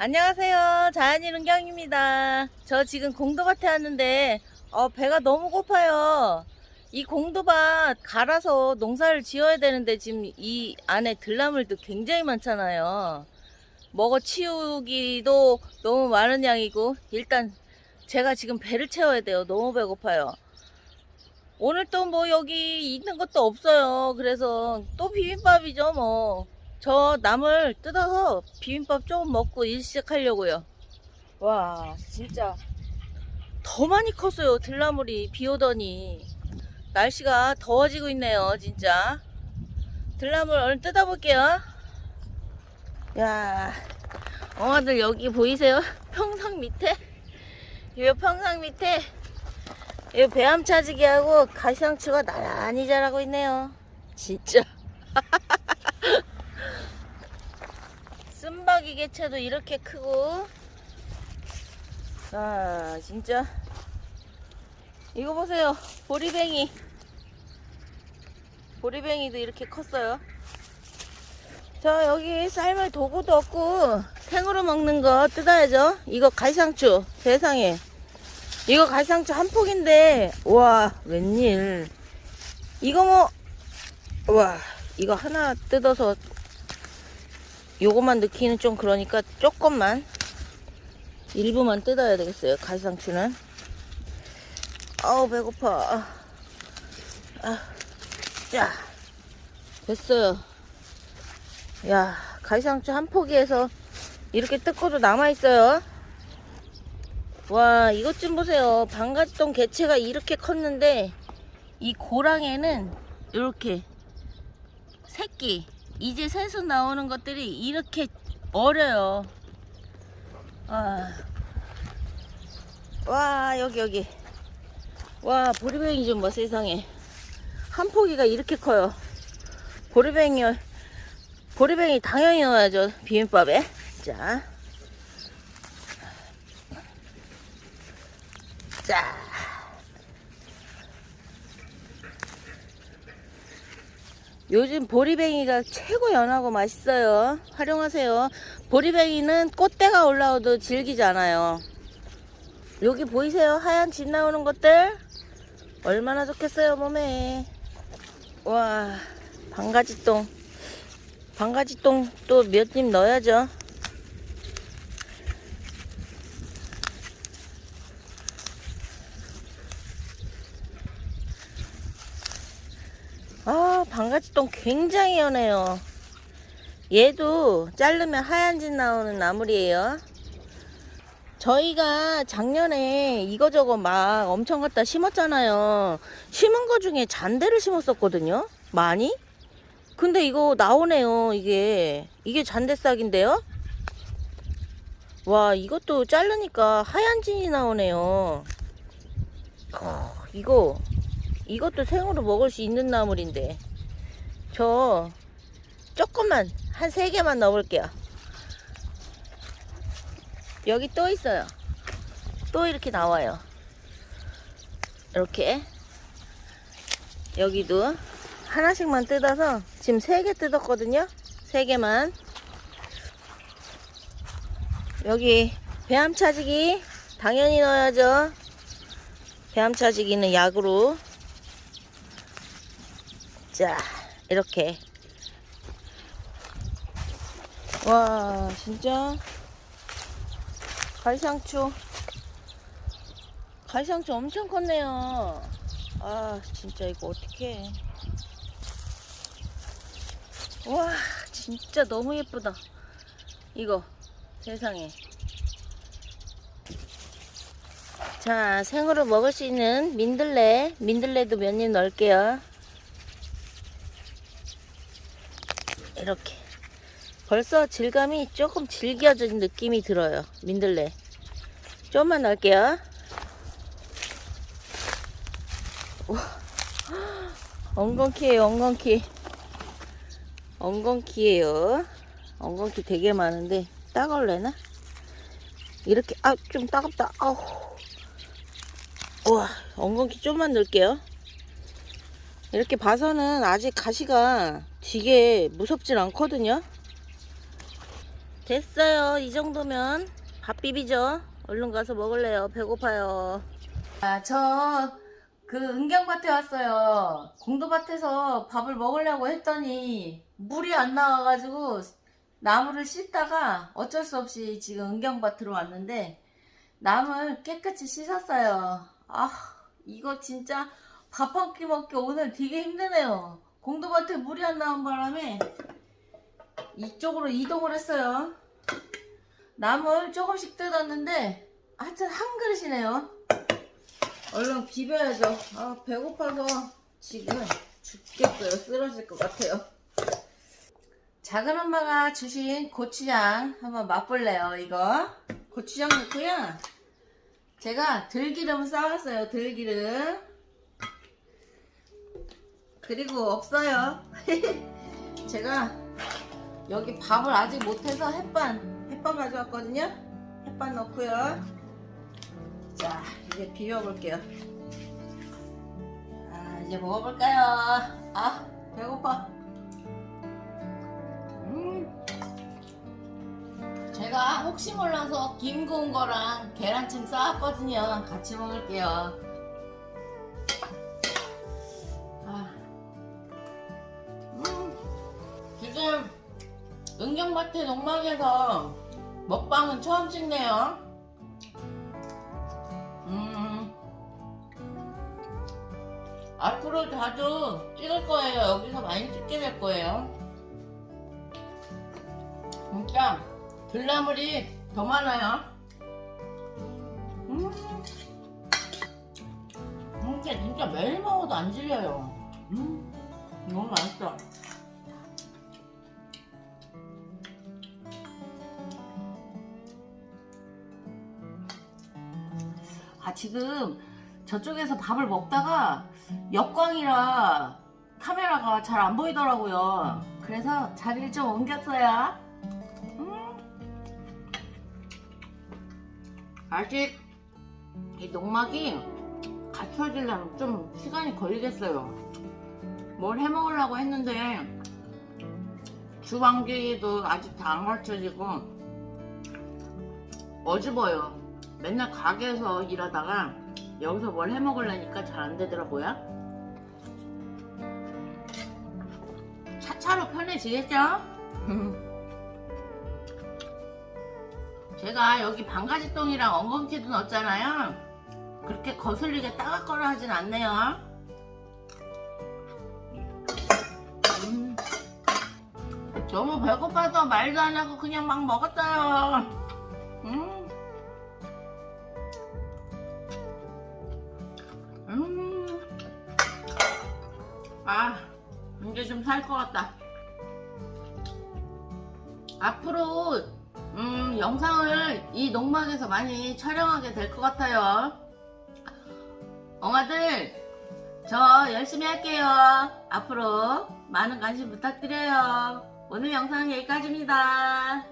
안녕하세요. 자연이 은경입니다. 저 지금 공도밭에 왔는데 어, 배가 너무 고파요. 이 공도밭 갈아서 농사를 지어야 되는데 지금 이 안에 들나물도 굉장히 많잖아요. 먹어 치우기도 너무 많은 양이고 일단 제가 지금 배를 채워야 돼요. 너무 배고파요. 오늘 또 뭐 여기 있는 것도 없어요. 그래서 또 비빔밥이죠 뭐. 저 나물 뜯어서 비빔밥 조금 먹고 일 시작하려고요. 와, 진짜 더 많이 컸어요. 들나물이 비 오더니 날씨가 더워지고 있네요, 진짜. 들나물 얼른 뜯어볼게요. 야, 엄마들 여기 보이세요? 평상 밑에? 이 평상 밑에 이 배암 차지기하고 가시상추가 나란히 자라고 있네요. 진짜. 쓴바 기 개체도 이렇게 크고. 아 진짜. 이거 보세요. 보리뱅이. 보리뱅이도 이렇게 컸어요. 자 여기 삶을 도구도 없고 생으로 먹는 거 뜯어야죠. 이거 갈상추 세상에. 이거 갈상추 한 폭인데 와 웬일. 이거 뭐 와 이거 하나 뜯어서 요거만 넣기는 좀 그러니까 조금만 일부만 뜯어야 되겠어요 갈상추는. 아우 배고파. 아, 자 됐어요. 야 갈상추 한 포기에서 이렇게 뜯고도 남아있어요. 와 이것 좀 보세요. 방가지똥 개체가 이렇게 컸는데 이 고랑에는 이렇게 새끼 이제 새서 나오는 것들이 이렇게 어려요. 아. 와, 여기, 여기. 와, 보리뱅이 좀 봐, 세상에. 한 포기가 이렇게 커요. 보리뱅이, 보리뱅이 당연히 넣어야죠, 비빔밥에. 자. 자. 요즘 보리뱅이가 최고 연하고 맛있어요. 활용하세요. 보리뱅이는 꽃대가 올라오도 질기지 않아요. 여기 보이세요? 하얀 진 나오는 것들? 얼마나 좋겠어요, 몸에. 와, 방가지똥. 방가지똥 또 몇 입 넣어야죠. 아, 방가지똥 굉장히 연해요. 얘도 자르면 하얀 진 나오는 나물이에요. 저희가 작년에 이거저거 막 엄청 갖다 심었잖아요. 심은 거 중에 잔대를 심었었거든요. 많이? 근데 이거 나오네요. 이게 이게 잔대싹인데요. 와 이것도 자르니까 하얀 진이 나오네요. 어, 이거 이것도 생으로 먹을 수 있는 나물인데 저 조금만 한 세 개만 넣어볼게요. 여기 또 있어요. 또 이렇게 나와요. 이렇게. 여기도 하나씩만 뜯어서 지금 세 개 뜯었거든요. 세 개만. 여기 배암 차지기 당연히 넣어야죠. 배암 차지기는 약으로. 자, 이렇게. 와, 진짜. 갈상추. 갈상추 엄청 컸네요. 아, 진짜 이거 어떡해. 와, 진짜 너무 예쁘다. 이거, 세상에. 자, 생으로 먹을 수 있는 민들레. 민들레도 몇 입 넣을게요. 이렇게. 벌써 질감이 조금 질겨진 느낌이 들어요. 민들레. 좀만 넣을게요. 엉겅키에요 엉겅키 엉겅키에요. 엉겅키 되게 많은데 따갈래나? 이렇게 아 좀 따갑다. 아우. 우와 엉겅키 좀만 넣을게요 이렇게 봐서는 아직 가시가 되게 무섭진 않거든요. 됐어요. 이 정도면 밥 비비죠. 얼른 가서 먹을래요. 배고파요. 아, 저 그 은경밭에 왔어요. 공도밭에서 밥을 먹으려고 했더니 물이 안 나와가지고 나무를 씻다가 어쩔 수 없이 지금 은경밭으로 왔는데 나물 깨끗이 씻었어요. 아, 이거 진짜 밥 한 끼 먹기 오늘 되게 힘드네요. 공도밭에 물이 안 나온 바람에 이쪽으로 이동을 했어요. 나물 조금씩 뜯었는데 하여튼 한 그릇이네요. 얼른 비벼야죠. 아, 배고파서 지금 죽겠어요. 쓰러질 것 같아요. 작은 엄마가 주신 고추장 한번 맛볼래요, 이거. 고추장 넣고요. 제가 들기름 싸왔어요, 들기름. 그리고 없어요. 제가 여기 밥을 아직 못해서 햇반, 햇반 가져왔거든요. 햇반 넣고요. 자, 이제 비벼볼게요. 아, 이제 먹어볼까요? 아, 배고파. 음. 제가 혹시 몰라서 김 구운 거랑 계란찜 싸왔거든요. 같이 먹을게요. 은경마트 농막에서 먹방은 처음 찍네요. 음. 앞으로 자주 찍을 거예요. 여기서 많이 찍게 될 거예요. 진짜 들나물이 더 많아요. 음. 진짜 진짜 매일 먹어도 안 질려요. 음. 너무 맛있어. 아 지금 저쪽에서 밥을 먹다가 역광이라 카메라가 잘 안 보이더라고요. 그래서 자리를 좀 옮겼어요. 음. 아직 이 농막이 갖춰지려면 좀 시간이 걸리겠어요. 뭘 해먹으려고 했는데 주방기도 아직 다 안 갖춰지고 어집어요. 맨날 가게에서 일하다가 여기서 뭘 해 먹으려니까 잘 안 되더라고요. 차차로 편해지겠죠? 제가 여기 방가지똥이랑 엉겅퀴도 넣었잖아요. 그렇게 거슬리게 따갑거나 하진 않네요. 음. 너무 배고파서 말도 안 하고 그냥 막 먹었어요. 음. 아, 이제 좀 살 것 같다. 앞으로 음, 영상을 이 농막에서 많이 촬영하게 될 것 같아요. 엉아들, 저 열심히 할게요. 앞으로 많은 관심 부탁드려요. 오늘 영상은 여기까지입니다.